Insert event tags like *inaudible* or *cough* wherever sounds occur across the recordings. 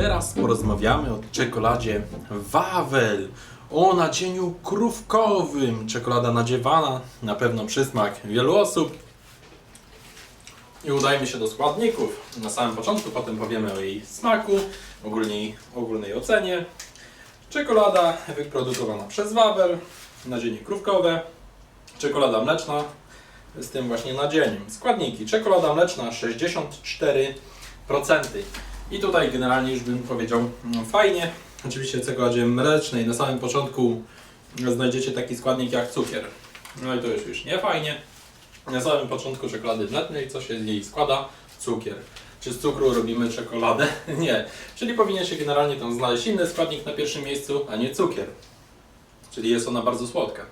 teraz porozmawiamy o czekoladzie Wawel. O nadzieniu krówkowym. Czekolada nadziewana, na pewno przysmak wielu osób. I udajmy się do składników na samym początku, potem powiemy o jej smaku, ogólnej, ogólnej ocenie. Czekolada wyprodukowana przez Wawel, nadzienie krówkowe, czekolada mleczna z tym właśnie nadzieniem. Składniki: czekolada mleczna 64%. I tutaj generalnie już bym powiedział no, fajnie. Oczywiście w czekoladzie mlecznej na samym początku znajdziecie taki składnik jak cukier. No i to jest już nie fajnie. Na samym początku czekolady mlecznej, co się z jej składa? Cukier. Czy z cukru robimy czekoladę? *laughs* Nie. Czyli powinien się generalnie tam znaleźć inny składnik na pierwszym miejscu, a nie cukier. Czyli jest ona bardzo słodka.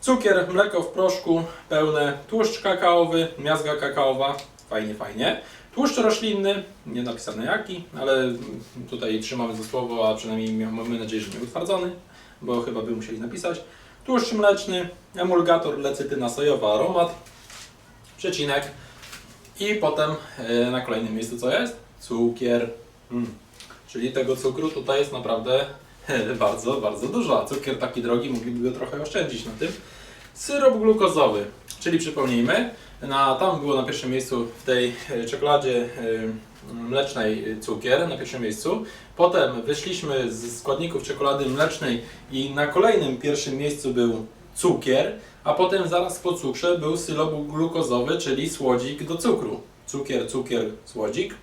Cukier, mleko w proszku pełne, tłuszcz kakaowy, miazga kakaowa, fajnie, fajnie. Tłuszcz roślinny, nie napisane jaki, ale tutaj trzymamy za słowo, a przynajmniej mamy nadzieję, że nie utwardzony, bo chyba by musieli napisać. Tłuszcz mleczny, emulgator, lecytyna sojowa, aromat, przecinek i potem e, na kolejnym miejscu co jest? Cukier. Mm. Czyli tego cukru tutaj jest naprawdę *laughs* bardzo, bardzo dużo. A cukier taki drogi mogliby go trochę oszczędzić na tym. Syrop glukozowy, czyli przypomnijmy, na, tam było na pierwszym miejscu w tej e, czekoladzie e, mlecznej e, cukier na pierwszym miejscu. Potem wyszliśmy z składników czekolady mlecznej i na kolejnym pierwszym miejscu był cukier, a potem zaraz po cukrze był syrop glukozowy, czyli słodzik do cukru. Cukier, cukier, słodzik.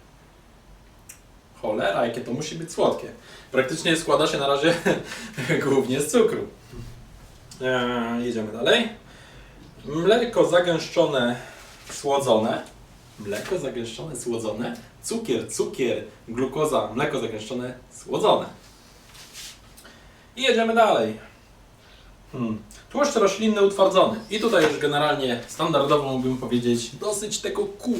Cholera, jakie to musi być słodkie. Praktycznie składa się na razie *laughs* głównie z cukru. Eee, jedziemy dalej. Mleko zagęszczone, słodzone. Mleko zagęszczone, słodzone. Cukier, cukier, glukoza, mleko zagęszczone, słodzone. I jedziemy dalej. Hmm. Tłuszcz roślinny utwardzony. I tutaj już generalnie standardowo mógłbym powiedzieć dosyć tego kół.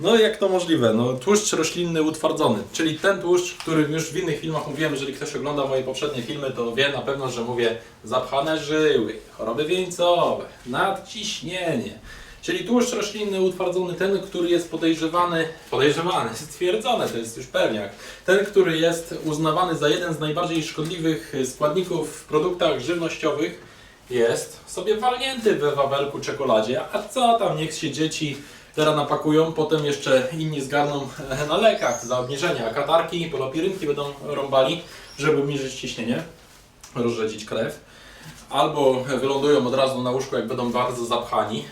No jak to możliwe? No tłuszcz roślinny utwardzony, czyli ten tłuszcz, który już w innych filmach mówiłem, jeżeli ktoś ogląda moje poprzednie filmy, to wie na pewno, że mówię zapchane żyły, choroby wieńcowe, nadciśnienie. Czyli tłuszcz roślinny utwardzony, ten, który jest podejrzewany, podejrzewany, *laughs* stwierdzone, to jest już pewniak, ten, który jest uznawany za jeden z najbardziej szkodliwych składników w produktach żywnościowych, jest sobie walnięty we wawelku czekoladzie, a co tam, niech się dzieci teraz napakują, potem jeszcze inni zgarną na lekach za obniżenie, a katarki polopirynki będą rąbali, żeby obniżyć ciśnienie, rozrzedzić krew. Albo wylądują od razu na łóżku, jak będą bardzo zapchani.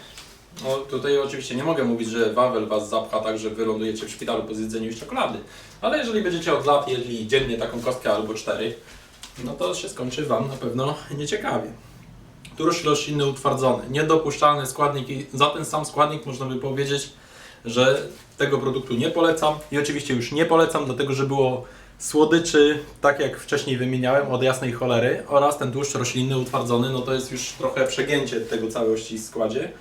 No tutaj oczywiście nie mogę mówić, że Wawel Was zapcha tak, że wylądujecie w szpitalu po zjedzeniu czekolady. Ale jeżeli będziecie od lat jedli dziennie taką kostkę albo cztery, no to się skończy Wam na pewno nieciekawie. Tłuszcz roślinny utwardzony, niedopuszczalny składnik i za ten sam składnik można by powiedzieć, że tego produktu nie polecam i oczywiście już nie polecam, dlatego że było słodyczy, tak jak wcześniej wymieniałem, od jasnej cholery oraz ten tłuszcz roślinny utwardzony, no to jest już trochę przegięcie tego całości w składzie.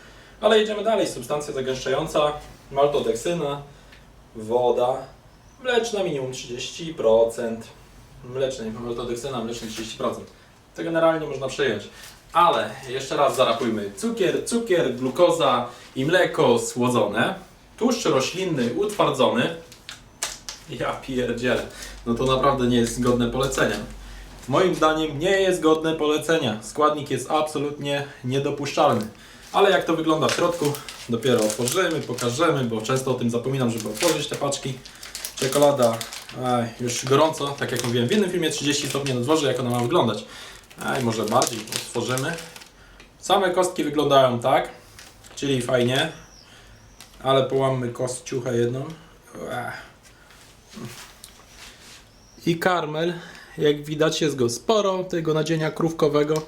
Ale jedziemy dalej, substancja zagęszczająca, maltodeksyna, woda, mleczna minimum 30%, mlecznej, maltodeksyna mlecznej 30%. To generalnie można przyjąć. Ale jeszcze raz zarapujmy. Cukier, cukier, glukoza i mleko słodzone. Tłuszcz roślinny utwardzony. Ja pierdzielę. No to naprawdę nie jest godne polecenia. Moim zdaniem nie jest godne polecenia. Składnik jest absolutnie niedopuszczalny. Ale jak to wygląda w środku, dopiero otworzymy, pokażemy, bo często o tym zapominam, żeby otworzyć te paczki. Czekolada, już gorąco, tak jak mówiłem w jednym filmie, 30 stopni na dworze, jak ona ma wyglądać. Aj, może bardziej otworzymy. Same kostki wyglądają tak, czyli fajnie, ale połammy kostciuchę jedną. I karmel, jak widać jest go sporo, tego nadzienia krówkowego.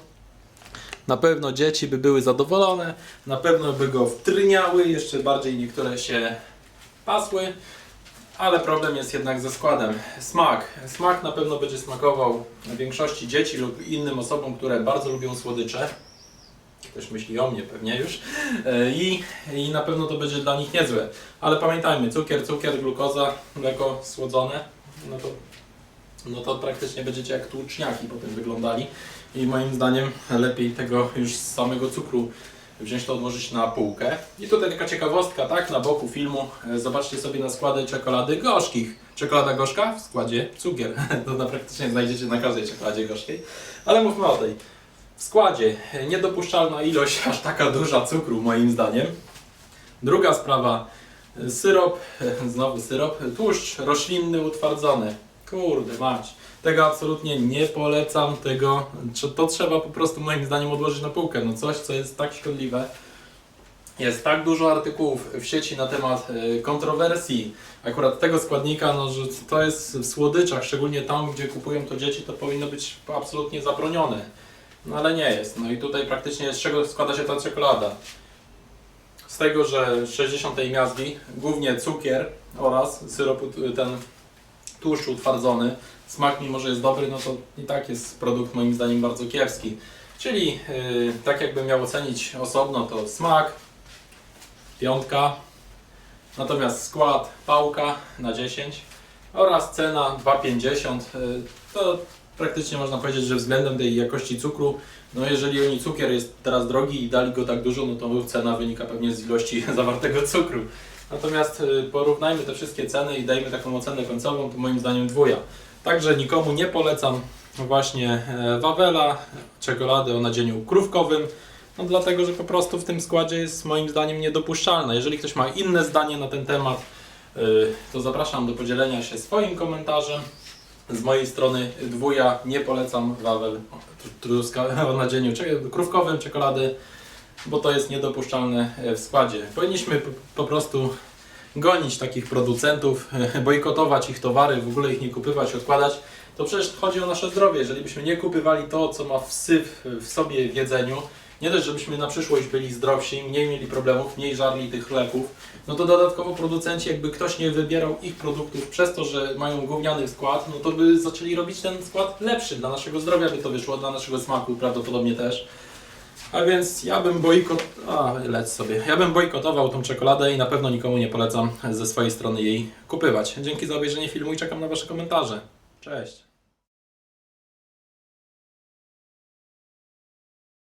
Na pewno dzieci by były zadowolone, na pewno by go wtryniały, jeszcze bardziej niektóre się pasły. Ale problem jest jednak ze składem. Smak. Smak na pewno będzie smakował większości dzieci lub innym osobom, które bardzo lubią słodycze. Ktoś myśli o mnie pewnie już. E, I, I na pewno to będzie dla nich niezłe. Ale pamiętajmy, cukier, cukier, glukoza, mleko słodzone, no to, no to praktycznie będziecie jak tłuczniaki potem wyglądali. I moim zdaniem lepiej tego już z samego cukru wziąć to, odłożyć na półkę. I tutaj taka ciekawostka, tak, na boku filmu, e, zobaczcie sobie na składy czekolady gorzkich. Czekolada gorzka w składzie cukier. *laughs* To na praktycznie znajdziecie na każdej czekoladzie gorzkiej. Ale mówmy o tej. W składzie e, niedopuszczalna ilość, *laughs* aż taka duża cukru moim zdaniem. Druga sprawa, e, syrop, znowu syrop, tłuszcz roślinny utwardzony. Kurde mać. Tego absolutnie nie polecam, tego, to trzeba po prostu moim zdaniem odłożyć na półkę. No coś, co jest tak szkodliwe. Jest tak dużo artykułów w sieci na temat e, kontrowersji akurat tego składnika, no, że to jest w słodyczach, szczególnie tam, gdzie kupują to dzieci, to powinno być absolutnie zabronione. No ale nie jest. No i tutaj praktycznie z czego składa się ta czekolada? Z tego, że 60 miazgi, głównie cukier oraz syrop, ten tłuszcz utwardzony. Smak mimo, że jest dobry, no to i tak jest produkt moim zdaniem bardzo kiepski. Czyli yy, tak jakbym miał ocenić osobno, to smak piątka, natomiast skład pałka na 10 oraz cena 2,50. Yy, to praktycznie można powiedzieć, że względem tej jakości cukru, no jeżeli oni cukier jest teraz drogi i dali go tak dużo, no to cena wynika pewnie z ilości *laughs* zawartego cukru. Natomiast y, porównajmy te wszystkie ceny i dajmy taką ocenę końcową, to moim zdaniem dwuja. Także nikomu nie polecam właśnie e, Wawela, czekolady o nadzieniu krówkowym, no dlatego, że po prostu w tym składzie jest moim zdaniem niedopuszczalne. Jeżeli ktoś ma inne zdanie na ten temat, y, to zapraszam do podzielenia się swoim komentarzem. Z mojej strony dwuja, nie polecam Wawel truska *laughs* o nadzieniu krówkowym czekolady, bo to jest niedopuszczalne e, w składzie. Powinniśmy po, prostu gonić takich producentów, *laughs* bojkotować ich towary, w ogóle ich nie kupywać, odkładać. To przecież chodzi o nasze zdrowie. Jeżeli byśmy nie kupywali to, co ma wsyp w sobie w jedzeniu, nie dość, żebyśmy na przyszłość byli zdrowsi, mniej mieli problemów, mniej żarli tych leków, no to dodatkowo producenci, jakby ktoś nie wybierał ich produktów przez to, że mają gówniany skład, no to by zaczęli robić ten skład lepszy. Dla naszego zdrowia by to wyszło, dla naszego smaku prawdopodobnie też. A więc ja bym bojkot... A, leć sobie. Ja bym bojkotował tą czekoladę i na pewno nikomu nie polecam ze swojej strony jej kupywać. Dzięki za obejrzenie filmu i czekam na Wasze komentarze. Cześć!